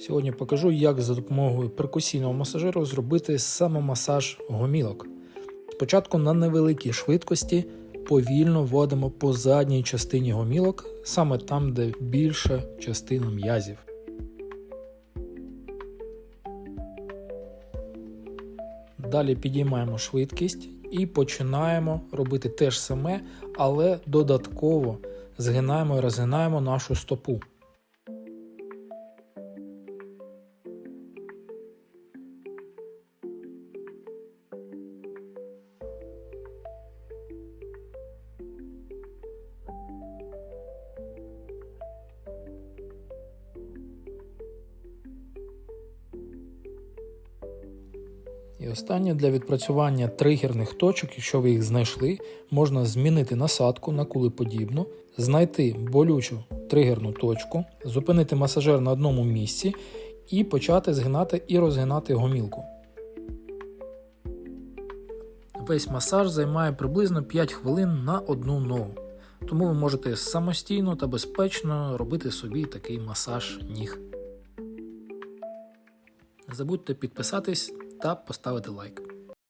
Сьогодні покажу, як за допомогою перкусійного масажеру зробити самомасаж гомілок. Спочатку на невеликій швидкості повільно вводимо по задній частині гомілок, саме там, де більша частина м'язів. Далі підіймаємо швидкість і починаємо робити те ж саме, але додатково згинаємо і розгинаємо нашу стопу. І останнє для відпрацювання тригерних точок, якщо ви їх знайшли, можна змінити насадку на кулеподібну, знайти болючу тригерну точку, зупинити масажер на одному місці і почати згинати і розгинати гомілку. Весь масаж займає приблизно 5 хвилин на одну ногу, тому ви можете самостійно та безпечно робити собі такий масаж ніг. Не забудьте підписатись та поставити лайк.